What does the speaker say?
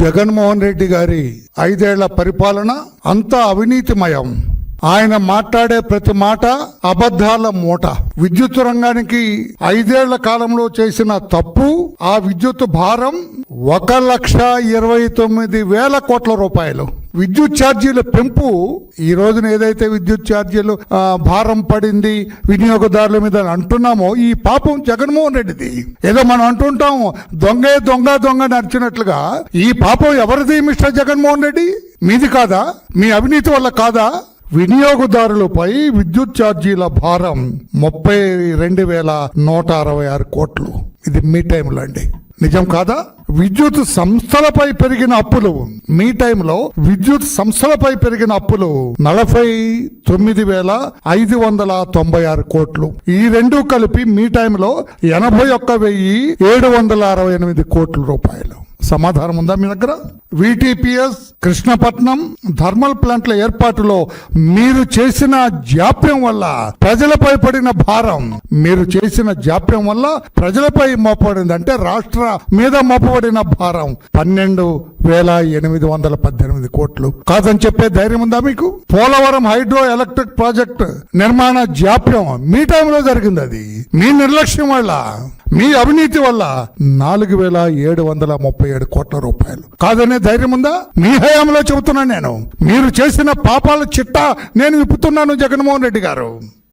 జగన్మోహన్ రెడ్డి గారి ఐదేళ్ళ పరిపాలన అంతా అవినీతిమయం. ఆయన మాట్లాడే ప్రతి మాట అబద్ధాల మూట. విద్యుత్ రంగానికి ఐదేళ్ళ కాలంలో చేసిన తప్పు ఆ విద్యుత్ భారం ఒక లక్ష ఇరవై తొమ్మిది వేల కోట్ల రూపాయలు. విద్యుత్ ఛార్జీల పెంపు ఈ రోజున ఏదైతే విద్యుత్ ఛార్జీలు భారం పడింది వినియోగదారుల మీద అని అంటున్నామో ఈ పాపం జగన్మోహన్ రెడ్డిది. ఏదో మనం అంటుంటాము దొంగే దొంగ దొంగ నడిచినట్లుగా ఈ పాపం ఎవరిది మిస్టర్ జగన్మోహన్ రెడ్డి? మీది కాదా? మీ అవినీతి వల్ల కాదా? వినియోగదారులపై విద్యుత్ ఛార్జీల భారం ముప్పై రెండు వేల నూట అరవై ఆరు కోట్లు. ఇది మీ టైంలో అండి. నిజం కాదా? విద్యుత్ సంస్థలపై పెరిగిన అప్పులు. మీ టైంలో విద్యుత్ సంస్థలపై పెరిగిన అప్పులు నలభై తొమ్మిది వేల ఐదు వందల తొంభై ఆరు కోట్లు. ఈ రెండు కలిపి మీ టైంలో ఎనభై ఒక్క వెయ్యి ఏడు వందల అరవై ఎనిమిది కోట్ల రూపాయలు. సమాధానం ఉందా మీ దగ్గర? విటిపిఎస్ కృష్ణపట్నం థర్మల్ ప్లాంట్ల ఏర్పాటులో మీరు చేసిన జాప్యం వల్ల ప్రజలపై పడిన భారం. మీరు చేసిన జాప్యం వల్ల ప్రజలపై మోపబడింది అంటే రాష్ట్ర మీద మోపబడిన భారం. పన్నెండు వేల ఎనిమిది వందల పద్దెనిమిది కోట్లు. కాదని చెప్పే ధైర్యం ఉందా మీకు? పోలవరం హైడ్రో ఎలక్ట్రిక్ ప్రాజెక్ట్ నిర్మాణ జాప్యం మీ టైంలో జరిగింది అది. మీ నిర్లక్ష్యం వల్ల మీ అవినీతి వల్ల నాలుగు వేల ఏడు వందల ముప్పై ఏడు కోట్ల రూపాయలు. కాదనే ధైర్యం ఉందా? మీ హయాంలో చెబుతున్నాను నేను. మీరు చేసిన పాపాల చిట్టా నేను విప్పుతున్నాను జగన్మోహన్ రెడ్డి గారు.